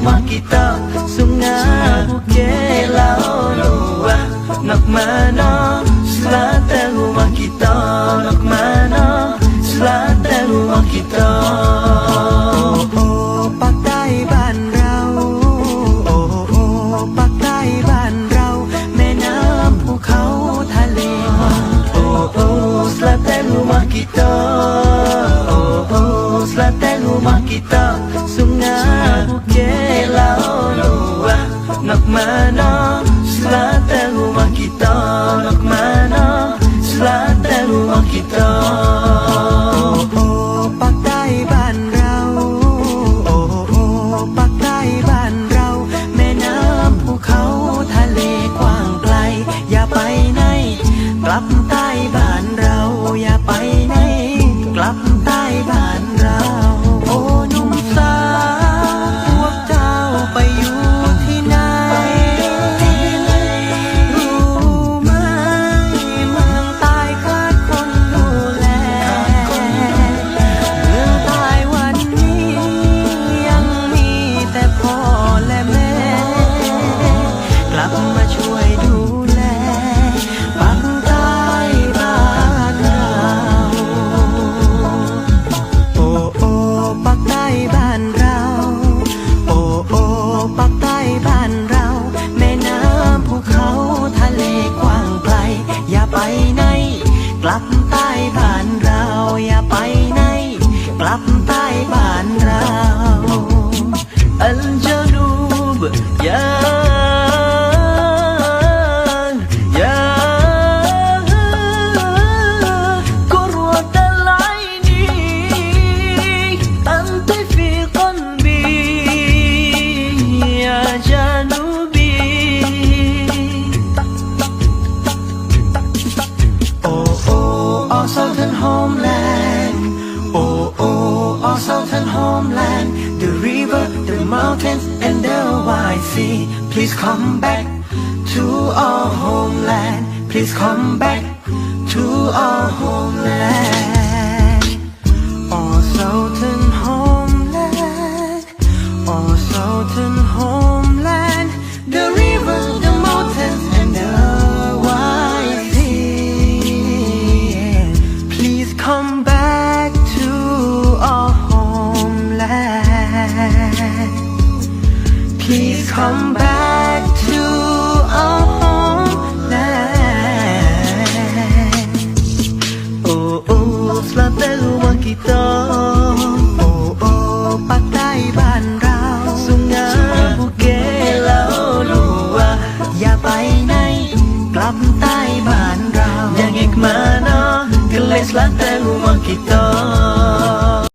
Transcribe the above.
makita. Sungai อย่าไปไหน กลับใต้บ้านเรา อย่าไปไหน กลับใต้บ้านเรา กลับใต้บ้านเราอย่าไปไหน กลับใต้บ้านเราอัลจะนูบอย่า mountains and the wide sea. Please come back to our homeland. Please come back. come back to our homeland Oh oh สลัวังกิโต Oh ปใต้บ้านเราสุงงาภูเก็ตแล้วลัวอย่าไปไหนกลับใต้บ้านเรา ยังอกมานาะก็เลยสลับเตลูวังกิโต